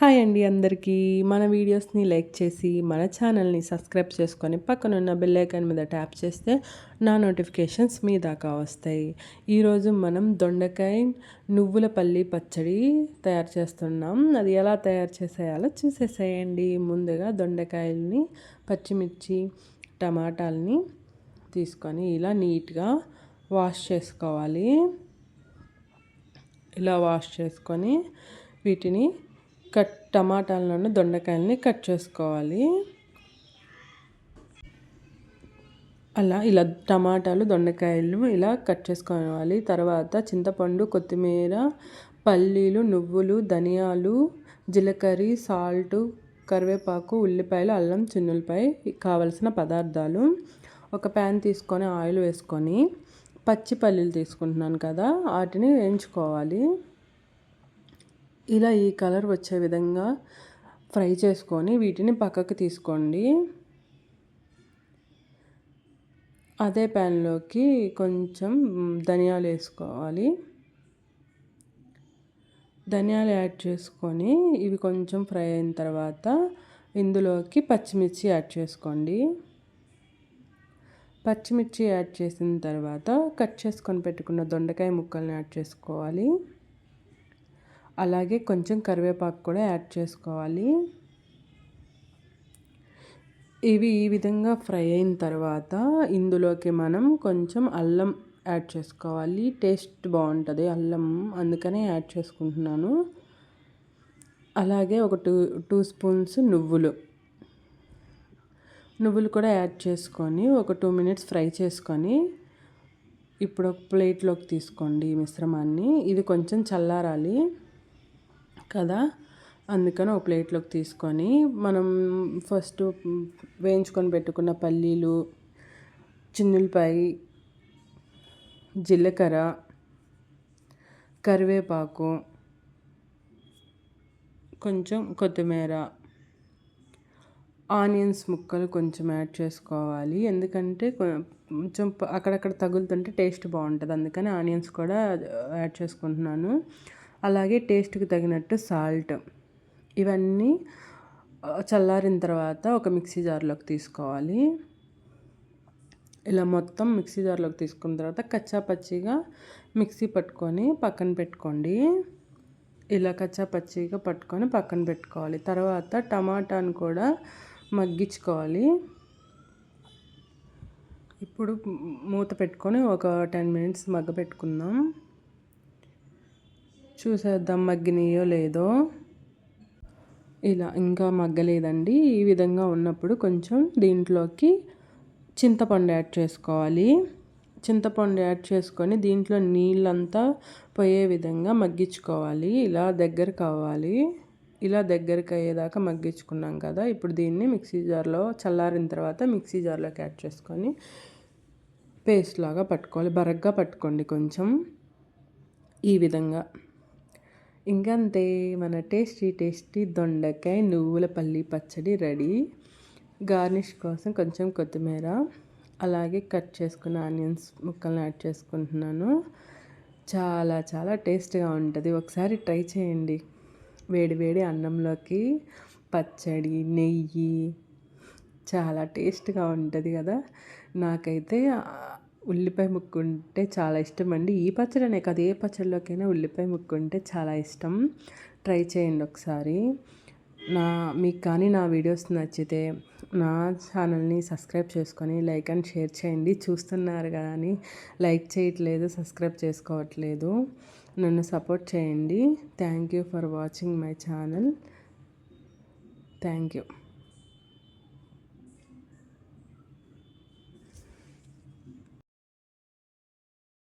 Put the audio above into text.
Hi అండి అందరికీ. మన వీడియోస్ని లైక్ చేసి మన ఛానల్ని సబ్స్క్రైబ్ చేసుకొని పక్కనున్న బెల్ ఐకాన్ మీద ట్యాప్ చేస్తే నా నోటిఫికేషన్స్ మీ దాకా వస్తాయి. ఈరోజు మనం దొండకాయ నువ్వుల పల్లి పచ్చడి తయారు చేస్తున్నాం. అది ఎలా తయారు చేసేయాలో చూసేసేయండి. ముందుగా దొండకాయల్ని పచ్చిమిర్చి టమాటాలని తీసుకొని ఇలా నీట్గా వాష్ చేసుకోవాలి. ఇలా వాష్ చేసుకొని వీటిని కట్ టమాటాలను దొండకాయలని కట్ చేసుకోవాలి. అలా ఇలా టమాటాలు దొండకాయలు ఇలా కట్ చేసుకోవాలి. తర్వాత చింతపండు కొత్తిమీర పల్లీలు నువ్వులు ధనియాలు జీలకర్ర సాల్ట్ కరివేపాకు ఉల్లిపాయలు అల్లం చిన్నులపై కావలసిన పదార్థాలు. ఒక ప్యాన్ తీసుకొని ఆయిల్ వేసుకొని పచ్చి పల్లీలు తీసుకుంటున్నాను కదా వాటిని వేయించుకోవాలి. ఇలా ఈ కలర్ వచ్చే విధంగా ఫ్రై చేసుకొని వీటిని పక్కకు తీసుకోండి. అదే ప్యాన్లోకి కొంచెం ధనియాలు వేసుకోవాలి. ధనియాలు యాడ్ చేసుకొని ఇవి కొంచెం ఫ్రై అయిన తర్వాత ఇందులోకి పచ్చిమిర్చి యాడ్ చేసుకోండి. పచ్చిమిర్చి యాడ్ చేసిన తర్వాత కట్ చేసుకొని పెట్టుకున్న దొండకాయ ముక్కల్ని యాడ్ చేసుకోవాలి. అలాగే కొంచెం కరివేపాకు కూడా యాడ్ చేసుకోవాలి. ఇవి ఈ విధంగా ఫ్రై అయిన తర్వాత ఇందులోకి మనం కొంచెం అల్లం యాడ్ చేసుకోవాలి. టేస్ట్ బాగుంటుంది అల్లం అందుకనే యాడ్ చేసుకుంటున్నాను. అలాగే ఒక టూ టూ స్పూన్స్ నువ్వులు. నువ్వులు కూడా యాడ్ చేసుకొని ఒక టూ మినిట్స్ ఫ్రై చేసుకొని ఇప్పుడు ఒక ప్లేట్లోకి తీసుకోండి ఈ మిశ్రమాన్ని. ఇది కొంచెం చల్లారాలి. కదా? అందుకని ఒక ప్లేట్లోకి తీసుకొని మనం ఫస్ట్ వేయించుకొని పెట్టుకున్న పల్లీలు చిన్నులపాయ జీలకర్ర కరివేపాకు కొంచెం కొత్తిమీర ఆనియన్స్ ముక్కలు కొంచెం యాడ్ చేసుకోవాలి. ఎందుకంటే కొంచెం అక్కడక్కడ తగులుతుంటే టేస్ట్ బాగుంటుంది. అందుకని ఆనియన్స్ కూడా యాడ్ చేసుకుంటున్నాను. అలాగే టేస్ట్కి తగినట్టు సాల్ట్. ఇవన్నీ చల్లారిన తర్వాత ఒక మిక్సీ జార్లోకి తీసుకోవాలి. ఇలా మొత్తం మిక్సీ జార్లోకి తీసుకున్న తర్వాత కచ్చా పచ్చిగా మిక్సీ పట్టుకొని పక్కన పెట్టుకోండి. ఇలా కచ్చా పచ్చిగా పట్టుకొని పక్కన పెట్టుకోవాలి. తర్వాత టమాటాను కూడా మగ్గించుకోవాలి. ఇప్పుడు మూత పెట్టుకొని ఒక టెన్ మినిట్స్ మగ్గ పెట్టుకుందాం. చూసేద్దాం మగ్గినాయో లేదో. ఇలా ఇంకా మగ్గలేదండి. ఈ విధంగా ఉన్నప్పుడు కొంచెం దీంట్లోకి చింతపండు యాడ్ చేసుకోవాలి. చింతపండు యాడ్ చేసుకొని దీంట్లో నీళ్ళంతా పోయే విధంగా మగ్గించుకోవాలి. ఇలా దగ్గర కావాలి. ఇలా దగ్గరికి అయ్యేదాకా మగ్గించుకున్నాం కదా. ఇప్పుడు దీన్ని మిక్సీ జార్లో చల్లారిన తర్వాత మిక్సీ జార్లోకి యాడ్ చేసుకొని పేస్ట్ లాగా పట్టుకోవాలి. బరగ్గా పట్టుకోండి కొంచెం. ఈ విధంగా. ఇంకంతే మన టేస్టీ టేస్టీ దొండకాయ నువ్వుల పల్లి పచ్చడి రెడీ. గార్నిష్ కోసం కొంచెం కొత్తిమీర అలాగే కట్ చేసుకున్న ఆనియన్స్ ముక్కలను యాడ్ చేసుకుంటున్నాను. చాలా చాలా టేస్ట్గా ఉంటుంది. ఒకసారి ట్రై చేయండి. వేడి వేడి అన్నంలోకి పచ్చడి నెయ్యి చాలా టేస్ట్గా ఉంటుంది కదా. నాకైతే ఉల్లిపాయ ముక్కు ఉంటే చాలా ఇష్టం అండి. ఈ పచ్చడినే కాదు ఏ పచ్చడిలోకైనా ఉల్లిపాయ ముక్కు ఉంటే చాలా ఇష్టం. ట్రై చేయండి ఒకసారి. నా మీకు కానీ నా వీడియోస్ నచ్చితే నా ఛానల్ని సబ్స్క్రైబ్ చేసుకొని లైక్ అండ్ షేర్ చేయండి. చూస్తున్నారు కానీ లైక్ చేయట్లేదు సబ్స్క్రైబ్ చేసుకోవట్లేదు. నన్ను సపోర్ట్ చేయండి. Thank you for watching my channel. Thank you.